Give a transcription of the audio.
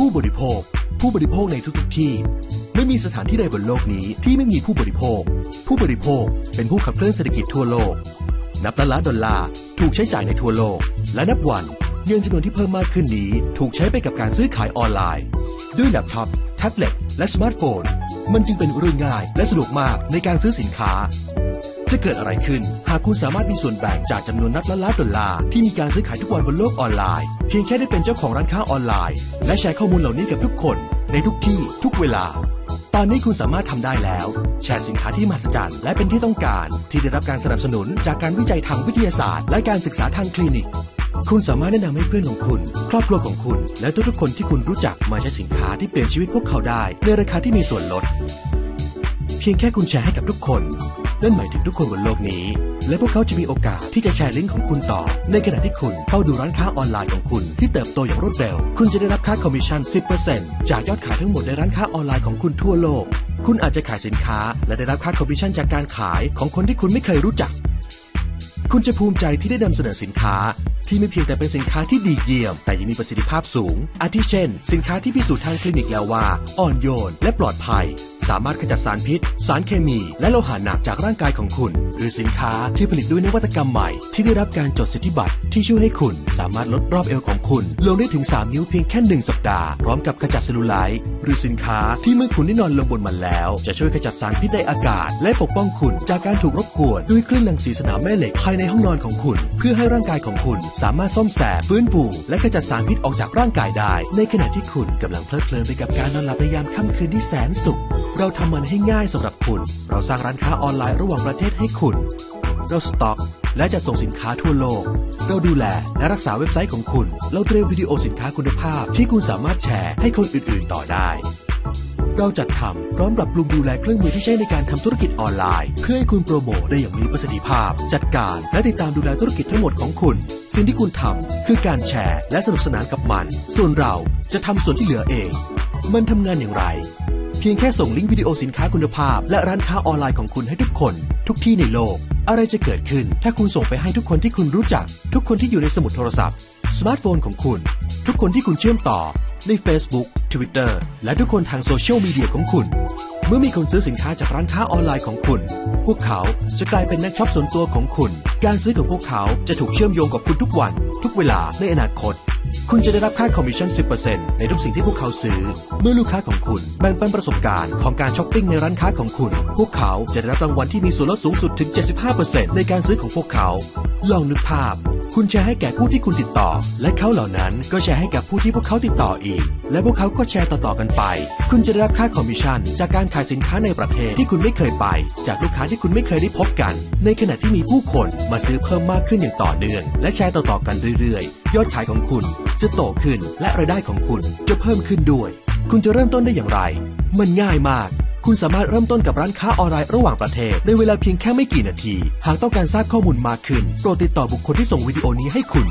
ผู้บริโภค ผู้บริโภคในทุกๆที่ ไม่มีสถานที่ใดบนโลกนี้ที่ไม่มีผู้บริโภค ผู้บริโภคเป็นผู้ขับเคลื่อนเศรษฐกิจทั่วโลก นับล้านล้านดอลลาร์ถูกใช้จ่ายในทั่วโลก และนับวันเงินจำนวนที่เพิ่มมากขึ้นนี้ ถูกใช้ไปกับการซื้อขายออนไลน์ ด้วยแล็ปท็อปแท็บเล็ตและสมาร์ทโฟน มันจึงเป็นเรื่องง่ายและสะดวกมากในการซื้อสินค้า จะเกิดอะไรขึ้น หากคุณสามารถมีส่วนแบ่งจากจำนวนนัดล้านล้านดอลลาร์ที่มีการซื้อขายทุกวันบนโลกออนไลน์ เพียงแค่ได้เป็นเจ้าของร้านค้าออนไลน์ และแชร์ข้อมูลเหล่านี้กับทุกคน ในทุกที่ทุกเวลา ตอนนี้คุณสามารถทำได้แล้ว แชร์สินค้าที่มหัศจรรย์และเป็นที่ต้องการ ที่ได้รับการสนับสนุนจากการวิจัยทางวิทยาศาสตร์ และการศึกษาทางคลินิก คุณสามารถแนะนำให้เพื่อนของคุณ ครอบครัวของคุณ และทุกๆคนที่คุณรู้จักมาใช้สินค้าที่เปลี่ยนชีวิตพวกเขาได้ในราคาที่มีส่วนลด เพียงแค่คุณแชร์ให้กับทุกคน นั่นหมายถึงทุกคนบนโลกนี้ และพวกเขาจะมีโอกาสที่จะแชร์ลิงก์ของคุณต่อ ในขณะที่คุณเข้าดูร้านค้าออนไลน์ของคุณ ที่เติบโตอย่างรวดเร็ว คุณจะได้รับค่าคอมมิชชั่น 10%จากยอดขายทั้งหมดในร้านค้าออนไลน์ของคุณทั่วโลก คุณอาจจะขายสินค้า และได้รับค่าคอมมิชชั่นจากการขายของคนที่คุณไม่เคยรู้จัก คุณจะภูมิใจที่ได้นำเสนอสินค้าที่ไม่เพียงแต่เป็นสินค้าที่ดีเยี่ยม แต่ยังมีประสิทธิภาพสูง อาทิเช่น สินค้าที่พิสูจน์ทางคลินิกแล้วว่า อ่อนโยน และปลอดภัย สามารถขจัดสารพิษ สารเคมี และโลหะหนักจากร่างกายของคุณ หรือสินค้าที่ผลิตด้วยนวัตกรรมใหม่ ที่ได้รับการจดสิทธิบัตรที่ช่วยให้คุณ สามารถลดรอบเอวของคุณ ลงได้ถึง 3 นิ้วเพียงแค่ 1 สัปดาห์ พร้อมกับขจัดเซลลูไลท์ หรือสินค้าที่เมื่อคุณได้นอนลงบนมันแล้ว จะช่วยขจัดสารพิษในอากาศ และปกป้องคุณจากการถูกรบกวนด้วยคลื่นรังสีสนามแม่เหล็กภายในห้องนอนของคุณ เพื่อให้ร่างกายของคุณสามารถซ่อมแซมฟื้นฟูและขจัดสารพิษออกจากร่างกายได้ ในขณะที่คุณกำลังเพลิดเพลินไปกับการนอนหลับในยามค่ำคืนที่แสนสุข เราทำมันให้ง่ายสำหรับคุณ เราสร้างร้านค้าออนไลน์ระหว่างประเทศให้คุณ เราสต็อก และจะส่งสินค้าทั่วโลก เราดูแลและรักษาเว็บไซต์ของคุณ เราเตรียมวิดีโอสินค้าคุณภาพ ที่คุณสามารถแชร์ให้คนอื่นๆ ต่อได้ เราจัดทำพร้อมปรับปรุงดูแลเครื่องมือที่ใช้ในการทำธุรกิจออนไลน์ เพื่อให้คุณโปรโมทได้อย่างมีประสิทธิภาพ จัดการและติดตามดูแลธุรกิจทั้งหมดของคุณ สิ่งที่คุณทำคือการแชร์และสนุกสนานกับมัน ส่วนเราจะทำส่วนที่เหลือเอง มันทำงานอย่างไรเพียงแค่ส่งลิงก์วิดีโอสินค้าคุณภาพ และร้านค้าออนไลน์ของคุณให้ทุกคน ทุกที่ในโลก อะไรจะเกิดขึ้นถ้าคุณส่งไปให้ทุกคนที่คุณรู้จัก ทุกคนที่อยู่ในสมุดโทรศัพท์ สมาร์ทโฟนของคุณ ทุกคนที่คุณเชื่อมต่อ ใน Facebook Twitter และทุกคนทางโซเชียลมีเดียของคุณ เมื่อมีคนซื้อสินค้าจากร้านค้าออนไลน์ของคุณ พวกเขาจะกลายเป็นนักช็อปส่วนตัวของคุณ การซื้อของพวกเขาจะถูกเชื่อมโยงกับคุณทุกวัน ทุกเวลาในอนาคต คุณจะได้รับค่าคอมมิชชั่น 10%ในทุกสิ่งที่พวกเขาซื้อ เมื่อลูกค้าของคุณแบ่งปันประสบการณ์ของการช้อปปิ้งในร้านค้าของคุณ พวกเขาจะได้รับรางวัลที่มีส่วนลดสูงสุดถึง 75%ในการซื้อของพวกเขา ลองนึกภาพ คุณแชร์ให้แก่ผู้ที่คุณติดต่อ และเขาเหล่านั้นก็แชร์ให้กับผู้ที่พวกเขาติดต่ออีก และพวกเขาก็แชร์ต่อๆกันไป คุณจะได้รับค่าคอมมิชชั่น จากการขายสินค้าในประเทศที่คุณไม่เคยไป จากลูกค้าที่คุณไม่เคยได้พบกัน ในขณะที่มีผู้คนมาซื้อเพิ่มมากขึ้นอย่างต่อเนื่อง และแชร์ต่อๆกันเรื่อยๆ ยอดขายของคุณจะโตขึ้นและรายได้ของคุณจะเพิ่มขึ้นด้วย คุณจะเริ่มต้นได้อย่างไร มันง่ายมาก คุณสามารถเริ่มต้นกับร้านค้าออนไลน์ระหว่างประเทศในเวลาเพียงแค่ไม่กี่นาที หากต้องการทราบข้อมูลมากขึ้น โปรดติดต่อบุคคลที่ส่งวิดีโอนี้ให้คุณ